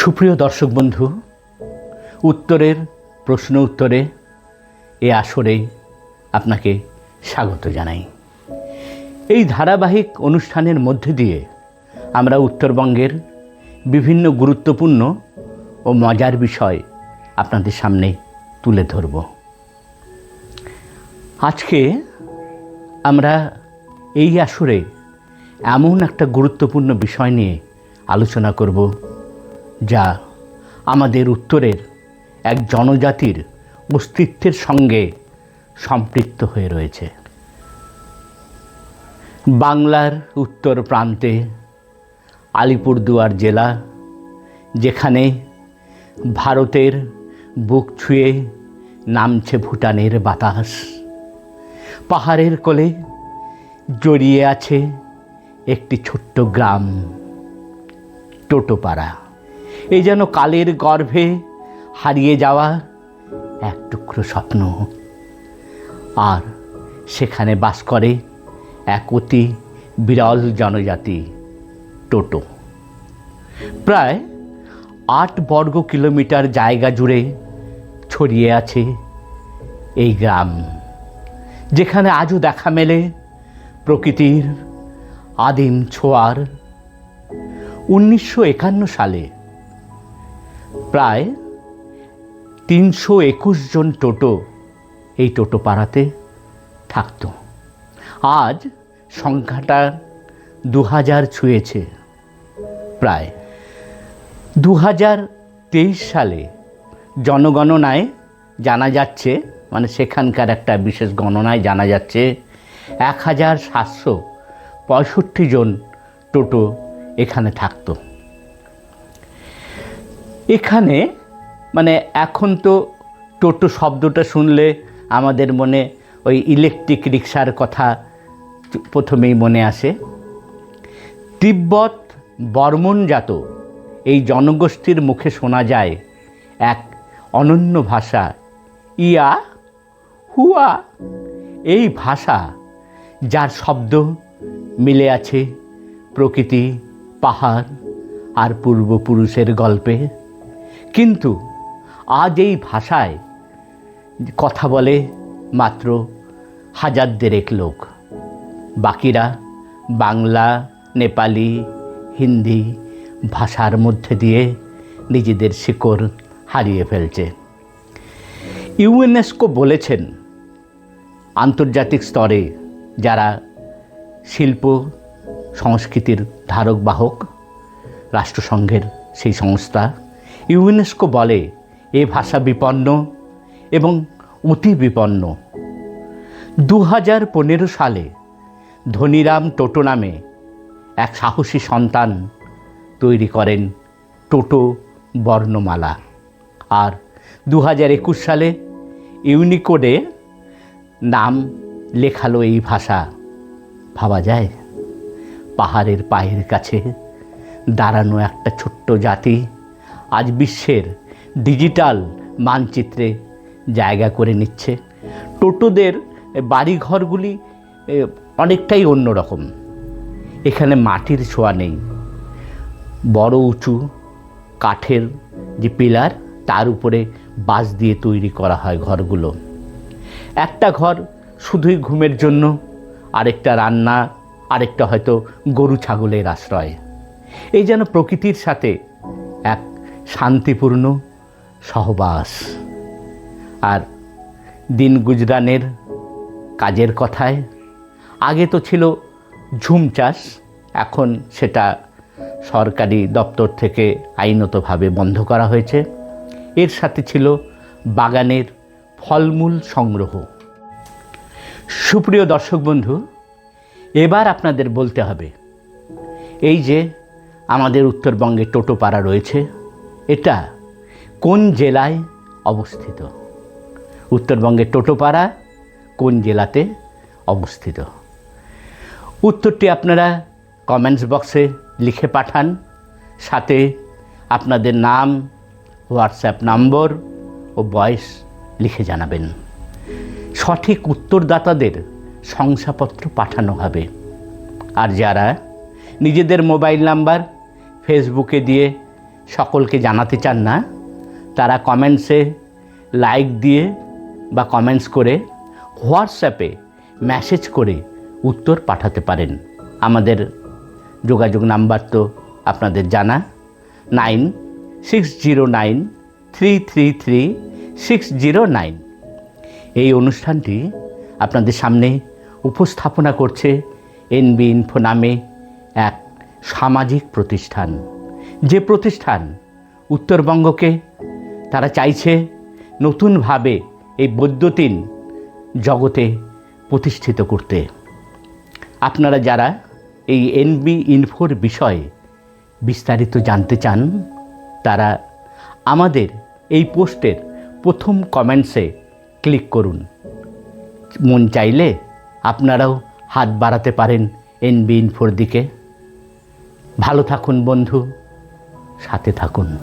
সুপ্রিয় দর্শক বন্ধু, উত্তরের প্রশ্ন উত্তরে এ আসরে আপনাকে স্বাগত জানাই। এই ধারাবাহিক অনুষ্ঠানের মধ্যে দিয়ে আমরা উত্তরবঙ্গের বিভিন্ন গুরুত্বপূর্ণ ও মজার বিষয় আপনাদের সামনে তুলে ধরব। আজকে আমরা এই আসরে এমন একটা গুরুত্বপূর্ণ বিষয় নিয়ে আলোচনা করব। যা আমাদের উত্তরের এক জনজাতির অস্তিত্বের সঙ্গে সম্পৃক্ত হয়ে রয়েছে। বাংলার উত্তর প্রান্তে আলিপুরদুয়ার জেলা, যেখানে ভারতের বুক ছুঁয়ে নামছে ভুটানের বাতাস। পাহাড়ের কোলে জড়িয়ে আছে একটি ছোট্ট গ্রাম, টোটোপাড়া। এই যেন কালের গর্ভে হারিয়ে যাওয়া এক টুকরো স্বপ্ন। আর সেখানে বাস করে এক অতি বিরল জনজাতি, টোটো। প্রায় আট বর্গ কিলোমিটার জায়গা জুড়ে ছড়িয়ে আছে এই গ্রাম, যেখানে আজও দেখা মেলে প্রকৃতির আদিম ছোঁয়ার। উনিশশো একান্ন সালে প্রায় তিনশো একুশ জন টোটো এই টোটো পাড়াতে থাকতো। আজ সংখ্যাটা দু হাজার ছুঁয়েছে। প্রায় দু হাজার তেইশ সালে জনগণনায় জানা যাচ্ছে মানে সেখানকার একটা বিশেষ গণনায় জানা যাচ্ছে এক হাজার সাতশো পঁয়ষট্টি জন টোটো এখানে থাকতো। এখানে মানে এখন তো টোটো শব্দটা শুনলে আমাদের মনে ওই ইলেকট্রিক রিক্সার কথা প্রথমেই মনে আসে। তিব্বত বর্মনজাত, এই জনগোষ্ঠীর মুখে শোনা যায় এক অনন্য ভাষা, ইয়া, হুয়া। এই ভাষা যার শব্দ মিলে আছে প্রকৃতি, পাহাড় আর পূর্বপুরুষের গল্পে। কিন্তু আজ এই ভাষায় কথা বলে মাত্র হাজার দেড়েক লোক। বাকিরা বাংলা, নেপালি, হিন্দি ভাষার মধ্যে দিয়ে নিজেদের শিকড় হারিয়ে ফেলছে। ইউনেস্কো বলেছেন, আন্তর্জাতিক স্তরে যারা শিল্প, সংস্কৃতির ধারক বাহক, রাষ্ট্রসংঘের সেই সংস্থা ইউনেস্কো বলে এ ভাষা বিপন্ন এবং অতি বিপন্ন। দু হাজার পনেরো সালে ধনিরাম টোটো নামে এক সাহসী সন্তান তৈরি করেন টোটো বর্ণমালা। আর দু হাজার একুশ সালে ইউনিকোডে নাম লেখালো এই ভাষা। ভাবা যায়, পাহাড়ের পায়ের কাছে দাঁড়ানো একটা ছোট্ট জাতি আজ বিশ্বের ডিজিটাল মানচিত্রে জায়গা করে নিচ্ছে। টোটোদের বাড়িঘরগুলি অনেকটাই অন্যরকম। এখানে মাটির ছোঁয়া নেই। বড় উঁচু কাঠের যে পিলার, তার উপরে বাঁশ দিয়ে তৈরি করা হয় ঘরগুলো। একটা ঘর শুধুই ঘুমের জন্য, আরেকটা রান্না, আরেকটা হয়তো গরু ছাগলের আশ্রয়। এই যেন প্রকৃতির সাথে এক শান্তিপূর্ণ সহবাস। আর দিন গুজরানের কাজের কথায়, আগে তো ছিল ঝুম চাষ, এখন সেটা সরকারি দপ্তর থেকে আইনতভাবে বন্ধ করা হয়েছে। এর সাথে ছিল বাগানের ফলমূল সংগ্রহ। সুপ্রিয় দর্শক বন্ধু, এবার আপনাদের বলতে হবে, এই যে আমাদের উত্তরবঙ্গে টোটোপাড়া রয়েছে এটা কোন জেলায় অবস্থিত? উত্তরবঙ্গের টোটোপাড়া কোন জেলাতে অবস্থিত? উত্তরটি আপনারা কমেন্টস বক্সে লিখে পাঠান, সাথে আপনাদের নাম হোয়াটসঅ্যাপ নম্বর ও ভয়েস লিখে জানাবেন। সঠিক উত্তরদাতাদের শংসাপত্র পাঠানো হবে। আর যারা নিজেদের মোবাইল নাম্বার ফেসবুকে দিয়ে সকলকে জানাতে চান না, তারা কমেন্টসে লাইক দিয়ে বা কমেন্টস করে হোয়াটসঅ্যাপে মেসেজ করে উত্তর পাঠাতে পারেন। আমাদের যোগাযোগ নাম্বার তো আপনাদের জানা। Nine six zero nine three three three six zero nine. এই অনুষ্ঠানটি আপনাদের সামনে উপস্থাপনা করছে এনবি ইনফো নামে এক সামাজিক প্রতিষ্ঠান। যে প্রতিষ্ঠান উত্তরবঙ্গকে তারা চাইছে নতুনভাবে এই বৈদ্যুতিন জগতে প্রতিষ্ঠিত করতে। আপনারা যারা এই এনবি ইনফোর বিষয়ে বিস্তারিত জানতে চান, তারা আমাদের এই পোস্টের প্রথম কমেন্টসে ক্লিক করুন। মন চাইলে আপনারাও হাত বাড়াতে পারেন এনবি ইনফোর দিকে। ভালো থাকুন বন্ধু। সাথে থাকুন।